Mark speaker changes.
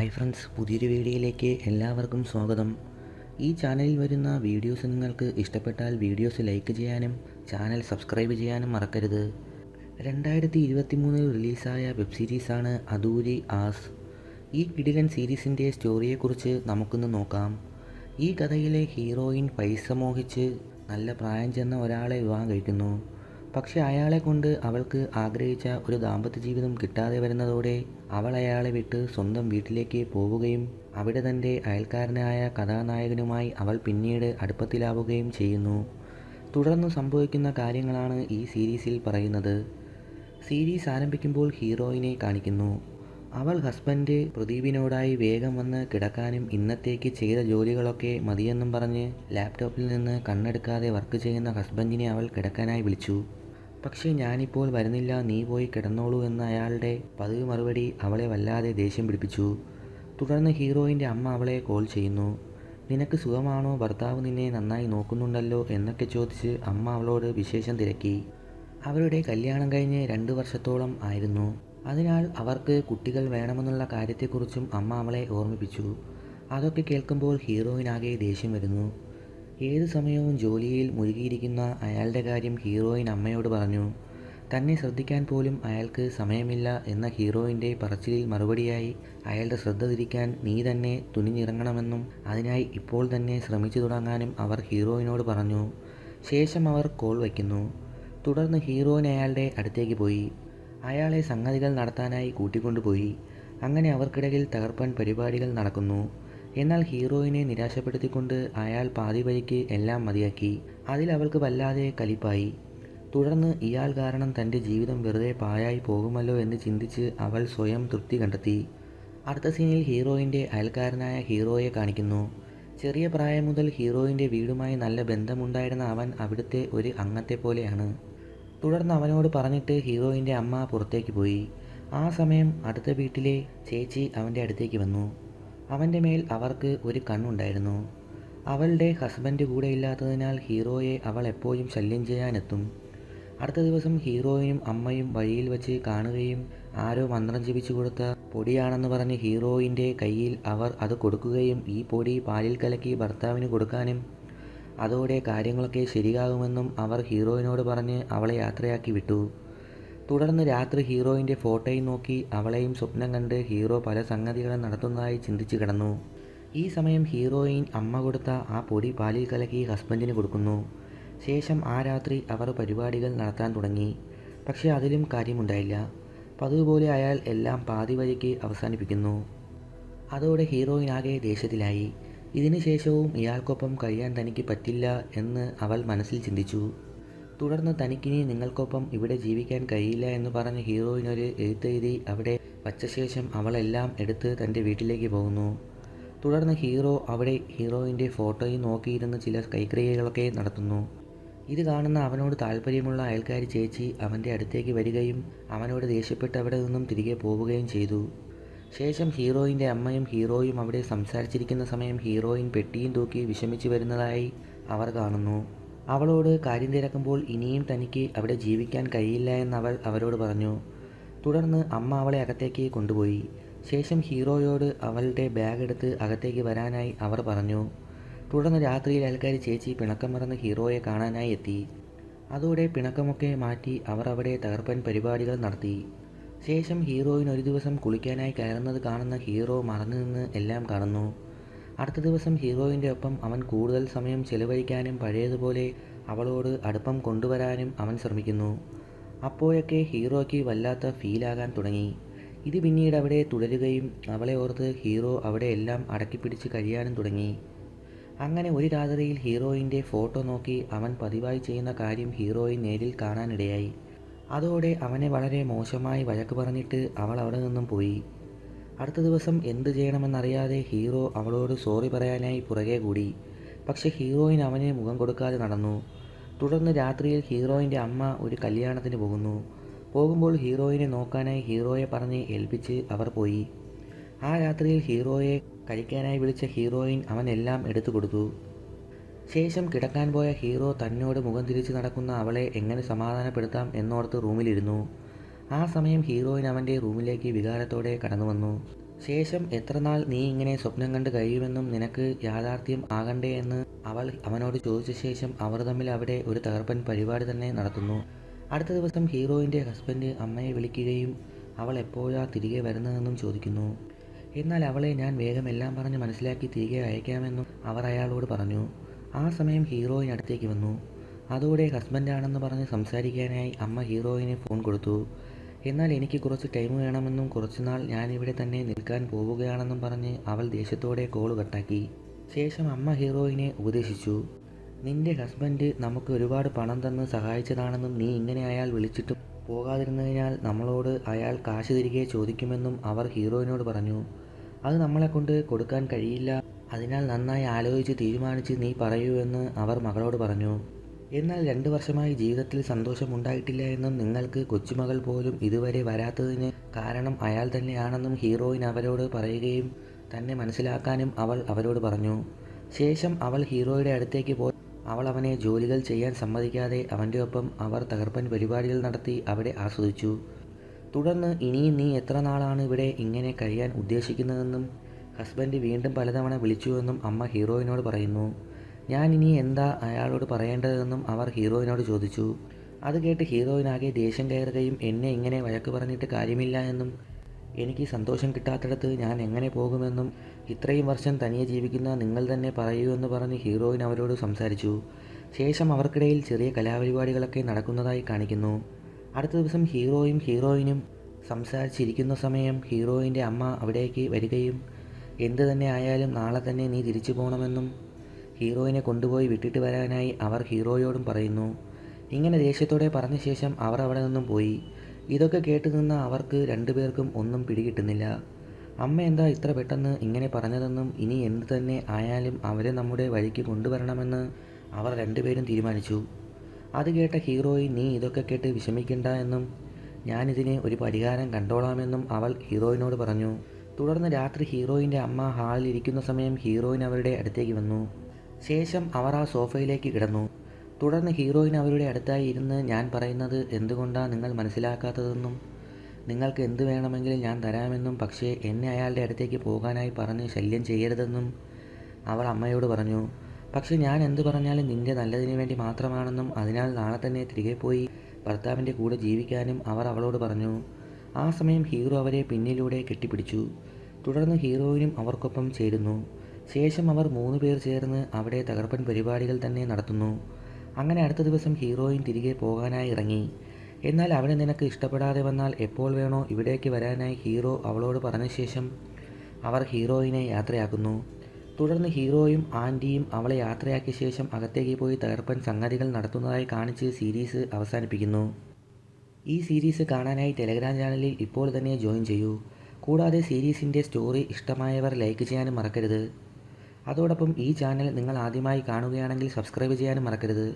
Speaker 1: Hi friends പുതിയൊരു വീഡിയോയിലേക്ക് എല്ലാവർക്കും സ്വാഗതം. ഈ ചാനലിൽ വരുന്ന വീഡിയോസ് നിങ്ങൾക്ക് ഇഷ്ടപ്പെട്ടാൽ വീഡിയോസ് ലൈക്ക് ചെയ്യാനും ചാനൽ സബ്സ്ക്രൈബ് ചെയ്യാനും മറക്കരുത്. രണ്ടായിരത്തി ഇരുപത്തി മൂന്നിൽ റിലീസായ വെബ് സീരീസാണ് അദൂരി ആസ്. ഈ കിടിലൻ സീരീസിന്റെ സ്റ്റോറിയെക്കുറിച്ച് നമുക്കൊന്ന് നോക്കാം. ഈ കഥയിലെ ഹീറോയിൻ പൈസ മോഹിച്ച് നല്ല പ്രായം ചെന്ന ഒരാളെ വിവാഹം കഴിക്കുന്നു. പക്ഷെ അയാളെ കൊണ്ട് അവൾക്ക് ആഗ്രഹിച്ച ഒരു ദാമ്പത്യ ജീവിതം കിട്ടാതെ വരുന്നതോടെ അവൾ അയാളെ വിട്ട് സ്വന്തം വീട്ടിലേക്ക് പോവുകയും അവിടെ തന്റെ അയൽക്കാരനായ കഥാനായകനുമായി അവൾ പിന്നീട് അടുപ്പത്തിലാവുകയും ചെയ്യുന്നു. തുടർന്ന് സംഭവിക്കുന്ന കാര്യങ്ങളാണ് ഈ സീരീസിൽ പറയുന്നത്. സീരീസ് ആരംഭിക്കുമ്പോൾ ഹീറോയിനെ കാണിക്കുന്നു. അവൾ ഹസ്ബൻഡ് പ്രദീപിനോടായി വേഗം വന്ന് കിടക്കാനും ഇന്നത്തേക്ക് ചെയ്ത ജോലികളൊക്കെ മതിയെന്നും പറഞ്ഞ് ലാപ്ടോപ്പിൽ നിന്ന് കണ്ണെടുക്കാതെ വർക്ക് ചെയ്യുന്ന ഹസ്ബൻഡിനെ അവൾ കിടക്കാനായി വിളിച്ചു. പക്ഷേ ഞാനിപ്പോൾ വരുന്നില്ല നീ പോയി കിടന്നോളൂ എന്ന അയാളുടെ പതിവ് മറുപടി അവളെ വല്ലാതെ ദേഷ്യം പിടിപ്പിച്ചു. തുടർന്ന് ഹീറോയിന്റെ അമ്മ അവളെ കോൾ ചെയ്യുന്നു. നിനക്ക് സുഖമാണോ? ഭർത്താവ് നിന്നെ നന്നായി നോക്കുന്നുണ്ടല്ലോ എന്നൊക്കെ ചോദിച്ച് അമ്മ അവളോട് വിശേഷം തിരക്കി. അവരുടെ കല്യാണം കഴിഞ്ഞ് രണ്ട് വർഷത്തോളം ആയിരുന്നു. അതിനാൽ അവർക്ക് കുട്ടികൾ വേണമെന്നുള്ള കാര്യത്തെക്കുറിച്ചും അമ്മ അവളെ ഓർമ്മിപ്പിച്ചു. അതൊക്കെ കേൾക്കുമ്പോൾ ഹീറോയിനാകെ ദേഷ്യം വരുന്നു. ഏത് സമയവും ജോലിയിൽ മുഴുകിയിരിക്കുന്ന അയാളുടെ കാര്യം ഹീറോയിൻ അമ്മയോട് പറഞ്ഞു. തന്നെ ശ്രദ്ധിക്കാൻ പോലും അയാൾക്ക് സമയമില്ല എന്ന ഹീറോയിന്റെ പറച്ചിലിൽ മറുപടിയായി അയാളുടെ ശ്രദ്ധ തിരിക്കാൻ നീ തന്നെ തുനിഞ്ഞിറങ്ങണമെന്നും അതിനായി ഇപ്പോൾ തന്നെ ശ്രമിച്ചു തുടങ്ങാനും അവർ ഹീറോയിനോട് പറഞ്ഞു. ശേഷം അവർ കോൾ വയ്ക്കുന്നു. തുടർന്ന് ഹീറോയിൻ അയാളുടെ അടുത്തേക്ക് പോയി. അയാളെ സംഗതികൾ നടത്താനായി കൂട്ടിക്കൊണ്ടുപോയി. അങ്ങനെ അവർക്കിടയിൽ തകർപ്പൻ പരിപാടികൾ നടക്കുന്നു. എന്നാൽ ഹീറോയിനെ നിരാശപ്പെടുത്തിക്കൊണ്ട് അയാൾ പാതി വഴിക്ക് എല്ലാം മതിയാക്കി. അതിൽ അവൾക്ക് വല്ലാതെ കലിപ്പായി. തുടർന്ന് ഇയാൾ കാരണം തന്റെ ജീവിതം വെറുതെ പായായി പോകുമല്ലോ എന്ന് ചിന്തിച്ച് അവൾ സ്വയം തൃപ്തി കണ്ടെത്തി. അടുത്ത സീനിൽ ഹീറോയിന്റെ അയൽക്കാരനായ ഹീറോയെ കാണിക്കുന്നു. ചെറിയ പ്രായം മുതൽ ഹീറോയിന്റെ വീടുമായി നല്ല ബന്ധമുണ്ടായിരുന്ന അവൻ അവിടുത്തെ ഒരു അംഗത്തെ പോലെയാണ്. തുടർന്ന് അവനോട് പറഞ്ഞിട്ട് ഹീറോയിന്റെ അമ്മ പുറത്തേക്ക് പോയി. ആ സമയം അടുത്ത വീട്ടിലെ ചേച്ചി അവന്റെ അടുത്തേക്ക് വന്നു. അവന്റെ മേൽ അവർക്ക് ഒരു കണ്ണുണ്ടായിരുന്നു. അവളുടെ ഹസ്ബൻഡ് കൂടെ ഇല്ലാത്തതിനാൽ ഹീറോയെ അവൾ എപ്പോഴും ശല്യം ചെയ്യാനെത്തും. അടുത്ത ദിവസം ഹീറോയിനും അമ്മയും വഴിയിൽ വെച്ച് കാണുകയും ആരോ മന്ത്രം ജപിച്ചു കൊടുത്ത പൊടിയാണെന്ന് പറഞ്ഞ് ഹീറോയിന്റെ കയ്യിൽ അവർ അത് കൊടുക്കുകയും ഈ പൊടി പാലിൽ കലക്കി ഭർത്താവിന് കൊടുക്കാനും അതോടെ കാര്യങ്ങളൊക്കെ ശരിയാകുമെന്നും അവർ ഹീറോയിനോട് പറഞ്ഞ് അവളെ യാത്രയാക്കി വിട്ടു. തുടർന്ന് രാത്രി ഹീറോയിന്റെ ഫോട്ടോയും നോക്കി അവളെയും സ്വപ്നം കണ്ട് ഹീറോ പല സംഗതികളും നടത്തുന്നതായി ചിന്തിച്ചു കിടന്നു. ഈ സമയം ഹീറോയിൻ അമ്മ കൊടുത്ത ആ പൊടി പാലിൽ കലക്കി ഹസ്ബൻഡിന് കൊടുക്കുന്നു. ശേഷം ആ രാത്രി അവർ പരിപാടികൾ നടത്താൻ തുടങ്ങി. പക്ഷേ അതിലും കാര്യമുണ്ടായില്ല. പതിവ് പോലെ അയാൾ എല്ലാം പാതി വഴിക്ക് അവസാനിപ്പിക്കുന്നു. അതോടെ ഹീറോയിൻ ആകെ ദേഷ്യത്തിലായി. ഇതിനുശേഷവും ഇയാൾക്കൊപ്പം കഴിയാൻ തനിക്ക് പറ്റില്ല എന്ന് അവൾ മനസ്സിൽ ചിന്തിച്ചു. തുടർന്ന് തനിക്കിനി നിങ്ങൾക്കൊപ്പം ഇവിടെ ജീവിക്കാൻ കഴിയില്ല എന്ന് പറഞ്ഞ് ഹീറോയിനൊരു എഴുത്തെഴുതി അവിടെ വച്ച ശേഷം അവളെല്ലാം എടുത്ത് തന്റെ വീട്ടിലേക്ക് പോകുന്നു. തുടർന്ന് ഹീറോ അവിടെ ഹീറോയിന്റെ ഫോട്ടോയും നോക്കിയിരുന്ന് ചില കൈക്രിയകളൊക്കെ നടത്തുന്നു. ഇത് കാണുന്ന അവനോട് താല്പര്യമുള്ള അയൽക്കാരി ചേച്ചി അവന്റെ അടുത്തേക്ക് വരികയും അവനോട് ദേഷ്യപ്പെട്ട് അവിടെ നിന്നും തിരികെ പോവുകയും ചെയ്തു. ശേഷം ഹീറോയിന്റെ അമ്മയും ഹീറോയും അവിടെ സംസാരിച്ചിരിക്കുന്ന സമയം ഹീറോയിൻ പെട്ടിയും തൂക്കി വിഷമിച്ചു വരുന്നതായി അവർ കാണുന്നു. അവളോട് കാര്യം തിരക്കുമ്പോൾ ഇനിയും തനിക്ക് അവിടെ ജീവിക്കാൻ കഴിയില്ല എന്നവൾ അവരോട് പറഞ്ഞു. തുടർന്ന് അമ്മ അവളെ അകത്തേക്ക് കൊണ്ടുപോയി. ശേഷം ഹീറോയോട് അവളുടെ ബാഗ് എടുത്ത് അകത്തേക്ക് വരാനായി അവർ പറഞ്ഞു. തുടർന്ന് രാത്രിയിൽ അയൽക്കാരി ചേച്ചി പിണക്കം മറന്ന് ഹീറോയെ കാണാനായി എത്തി. അതോടെ പിണക്കമൊക്കെ മാറ്റി അവർ അവിടെ തകർപ്പൻ പരിപാടികൾ നടത്തി. ശേഷം ഹീറോയിൻ ഒരു ദിവസം കുളിക്കാനായി കയറുന്നത് കാണുന്ന ഹീറോ മറന്നു നിന്ന് എല്ലാം കാണുന്നു. അടുത്ത ദിവസം ഹീറോയിന്റെ ഒപ്പം അവൻ കൂടുതൽ സമയം ചെലവഴിക്കാനും പഴയതുപോലെ അവളോട് അടുപ്പം കൊണ്ടുവരാനും അവൻ ശ്രമിക്കുന്നു. അപ്പോഴൊക്കെ ഹീറോയ്ക്ക് വല്ലാത്ത ഫീലാകാൻ തുടങ്ങി. ഇത് പിന്നീട് അവിടെ തുടരുകയും അവളെ ഓർത്ത് ഹീറോ അവിടെ എല്ലാം അടക്കിപ്പിടിച്ച് കഴിയാനും തുടങ്ങി. അങ്ങനെ ഒരു രാത്രിയിൽ ഹീറോയിന്റെ ഫോട്ടോ നോക്കി അവൻ പതിവായി ചെയ്യുന്ന കാര്യം ഹീറോയിൻ നേരിൽ കാണാനിടയായി. അതോടെ അവനെ വളരെ മോശമായി വഴക്ക് പറഞ്ഞിട്ട് അവൾ അവിടെ നിന്നും പോയി. അടുത്ത ദിവസം എന്ത് ചെയ്യണമെന്നറിയാതെ ഹീറോ അവളോട് സോറി പറയാനായി പുറകെ കൂടി. പക്ഷെ ഹീറോയിൻ അവനെ മുഖം കൊടുക്കാതെ നടന്നു. തുടർന്ന് രാത്രിയിൽ ഹീറോയിന്റെ അമ്മ ഒരു കല്യാണത്തിന് പോകുന്നു. പോകുമ്പോൾ ഹീറോയിനെ നോക്കാനായി ഹീറോയെ പറഞ്ഞ് ഏൽപ്പിച്ച് അവർ പോയി. ആ രാത്രിയിൽ ഹീറോയെ കഴിക്കാനായി വിളിച്ച ഹീറോയിൻ അവനെല്ലാം എടുത്തു കൊടുത്തു. ശേഷം കിടക്കാൻ പോയ ഹീറോ തന്നോട് മുഖം തിരിച്ച് നടക്കുന്ന അവളെ എങ്ങനെ സമാധാനപ്പെടുത്താം എന്നോർത്ത് റൂമിലിരുന്നു. ആ സമയം ഹീറോയിൻ അവന്റെ റൂമിലേക്ക് വികാരത്തോടെ കടന്നു വന്നു. ശേഷം എത്രനാൾ നീ ഇങ്ങനെ സ്വപ്നം കണ്ട് കഴിയുമെന്നും നിനക്ക് യാഥാർത്ഥ്യം ആകണ്ടേ എന്ന് അവൾ അവനോട് ചോദിച്ച ശേഷം അവർ തമ്മിൽ അവിടെ ഒരു തകർപ്പൻ പരിപാടി തന്നെ നടത്തുന്നു. അടുത്ത ദിവസം ഹീറോയിന്റെ ഹസ്ബൻഡ് അമ്മയെ വിളിക്കുകയും അവൾ എപ്പോഴാ തിരികെ വരുന്നതെന്നും ചോദിക്കുന്നു. എന്നാൽ അവളെ ഞാൻ വേഗം എല്ലാം പറഞ്ഞ് മനസ്സിലാക്കി തിരികെ അയക്കാമെന്നും അവർ അയാളോട് പറഞ്ഞു. ആ സമയം ഹീറോയിൻ അടുത്തേക്ക് വന്നു. അതോടെ ഹസ്ബൻഡാണെന്ന് പറഞ്ഞ് സംസാരിക്കാനായി അമ്മ ഹീറോയിന് ഫോൺ കൊടുത്തു. എന്നാൽ എനിക്ക് കുറച്ച് ടൈം വേണമെന്നും കുറച്ചുനാൾ ഞാനിവിടെ തന്നെ നിൽക്കാൻ പോവുകയാണെന്നും പറഞ്ഞ് അവൾ ദേഷ്യത്തോടെ കോൾ കട്ടാക്കി ശേഷം അമ്മ ഹീറോയിനെ ഉപദേശിച്ചു. നിന്റെ ഹസ്ബൻഡ് നമുക്ക് ഒരുപാട് പണം തന്ന് സഹായിച്ചതാണെന്നും നീ ഇങ്ങനെ അയാൾ വിളിച്ചിട്ട് പോകാതിരുന്നതിനാൽ നമ്മളോട് അയാൾ കാശ് തിരികെ ചോദിക്കുമെന്നും അവർ ഹീറോയിനോട് പറഞ്ഞു. അത് നമ്മളെ കൊണ്ട് കൊടുക്കാൻ കഴിയില്ല. അതിനാൽ നന്നായി ആലോചിച്ച് തീരുമാനിച്ച് നീ പറയൂ എന്ന് അവർ മകളോട് പറഞ്ഞു. എന്നാൽ രണ്ട് വർഷമായി ജീവിതത്തിൽ സന്തോഷമുണ്ടായിട്ടില്ല എന്നും നിങ്ങൾക്ക് കൊച്ചുമകൾ പോലും ഇതുവരെ വരാത്തതിന് കാരണം അയാൾ തന്നെയാണെന്നും ഹീറോയിൻ അവരോട് പറയുകയും തന്നെ മനസ്സിലാക്കാനും അവൾ അവരോട് പറഞ്ഞു. ശേഷം അവൾ ഹീറോയുടെ അടുത്തേക്ക് പോയി. അവൾ അവനെ ജോലികൾ ചെയ്യാൻ സമ്മതിക്കാതെ അവന്റെ ഒപ്പം അവർ തകർപ്പൻ പരിപാടികൾ നടത്തി അവിടെ ആസ്വദിച്ചു. തുടർന്ന് ഇനിയും നീ എത്ര നാളാണ് ഇവിടെ ഇങ്ങനെ കഴിയാൻ ഉദ്ദേശിക്കുന്നതെന്നും ഹസ്ബൻഡ് വീണ്ടും പലതവണ വിളിച്ചുവെന്നും അമ്മ ഹീറോയിനോട് പറയുന്നു. ഞാൻ ഇനി എന്താ അയാളോട് പറയേണ്ടതെന്നും അവർ ഹീറോയിനോട് ചോദിച്ചു. അത് കേട്ട് ഹീറോയിനാകെ ദേഷ്യം കയറുകയും എന്നെ ഇങ്ങനെ വഴക്ക് പറഞ്ഞിട്ട് കാര്യമില്ല എന്നും എനിക്ക് സന്തോഷം കിട്ടാത്തിടത്ത് ഞാൻ എങ്ങനെ പോകുമെന്നും ഇത്രയും വർഷം തനിയെ ജീവിക്കുന്ന നിങ്ങൾ തന്നെ പറയൂ എന്ന് പറഞ്ഞ് ഹീറോയിൻ അവരോട് സംസാരിച്ചു. ശേഷം അവർക്കിടയിൽ ചെറിയ കലാപരിപാടികളൊക്കെ നടക്കുന്നതായി കാണിക്കുന്നു. അടുത്ത ദിവസം ഹീറോയും ഹീറോയിനും സംസാരിച്ചിരിക്കുന്ന സമയം ഹീറോയിന്റെ അമ്മ അവിടേക്ക് വരികയും എന്ത് തന്നെ ആയാലും നാളെ തന്നെ നീ തിരിച്ചു പോകണമെന്നും ഹീറോയിനെ കൊണ്ടുപോയി വിട്ടിട്ട് വരാനായി അവർ ഹീറോയോടും പറയുന്നു. ഇങ്ങനെ ദേഷ്യത്തോടെ പറഞ്ഞ ശേഷം അവർ അവിടെ നിന്നും പോയി. ഇതൊക്കെ കേട്ട് നിന്ന അവർക്ക് രണ്ടുപേർക്കും ഒന്നും പിടികിട്ടുന്നില്ല. അമ്മ എന്താ ഇത്ര പെട്ടെന്ന് ഇങ്ങനെ പറഞ്ഞതെന്നും ഇനി എന്ത് തന്നെ ആയാലും അവരെ നമ്മുടെ വഴിക്ക് കൊണ്ടുവരണമെന്ന് അവർ രണ്ടുപേരും തീരുമാനിച്ചു. അത് കേട്ട ഹീറോയി നീ ഇതൊക്കെ കേട്ട് വിഷമിക്കണ്ട എന്നും ഞാനിതിന് ഒരു പരിഹാരം കണ്ടോളാമെന്നും അവൾ ഹീറോയിനോട് പറഞ്ഞു. തുടർന്ന് രാത്രി ഹീറോയിന്റെ അമ്മ ഹാളിൽ ഇരിക്കുന്ന സമയം ഹീറോയിൻ അവരുടെ അടുത്തേക്ക് വന്നു. ശേഷം അവർ ആ സോഫയിലേക്ക് കിടന്നു. തുടർന്ന് ഹീറോയിൻ അവരുടെ അടുത്തായി ഇരുന്ന് ഞാൻ പറയുന്നത് എന്തുകൊണ്ടാണ് നിങ്ങൾ മനസ്സിലാക്കാത്തതെന്നും നിങ്ങൾക്ക് എന്ത് വേണമെങ്കിലും ഞാൻ തരാമെന്നും പക്ഷേ എന്നെ അയാളുടെ അടുത്തേക്ക് പോകാനായി പറഞ്ഞ് ശല്യം ചെയ്യരുതെന്നും അവൾ അമ്മയോട് പറഞ്ഞു. പക്ഷെ ഞാൻ എന്ത് പറഞ്ഞാലും നിന്റെ നല്ലതിന് വേണ്ടി മാത്രമാണെന്നും അതിനാൽ നാളെ തന്നെ തിരികെ പോയി ഭർത്താവിന്റെ കൂടെ ജീവിക്കാനും അവർ അവളോട് പറഞ്ഞു. ആ സമയം ഹീറോ അവരെ പിന്നിലൂടെ കെട്ടിപ്പിടിച്ചു. തുടർന്ന് ഹീറോയിനും അവർക്കൊപ്പം ചേരുന്നു. ശേഷം അവർ മൂന്ന് പേർ ചേർന്ന് അവിടെ തകർപ്പൻ പരിപാടികൾ തന്നെ നടത്തുന്നു. അങ്ങനെ അടുത്ത ദിവസം ഹീറോയിൻ തിരികെ പോകാനായി ഇറങ്ങി. എന്നാൽ അവിടെ നിനക്ക് ഇഷ്ടപ്പെടാതെ വന്നാൽ എപ്പോൾ വേണോ ഇവിടേക്ക് വരാനായി ഹീറോ അവളോട് പറഞ്ഞ ശേഷം അവർ ഹീറോയിനെ യാത്രയാക്കുന്നു. തുടർന്ന് ഹീറോയും ആന്റിയും അവളെ യാത്രയാക്കിയ ശേഷം അകത്തേക്ക് പോയി തകർപ്പൻ സംഗതികൾ നടത്തുന്നതായി കാണിച്ച് സീരീസ് അവസാനിപ്പിക്കുന്നു. ഈ സീരീസ് കാണാനായി ടെലഗ്രാം ചാനലിൽ ഇപ്പോൾ തന്നെ ജോയിൻ ചെയ്യൂ. കൂടാതെ സീരീസിന്റെ സ്റ്റോറി ഇഷ്ടമായവർ ലൈക്ക് ചെയ്യാനും മറക്കരുത്. അതോടൊപ്പം ഈ ചാനൽ നിങ്ങൾ ആദ്യമായി കാണുകയാണെങ്കിൽ സബ്സ്ക്രൈബ് ചെയ്യാനും മറക്കരുത്.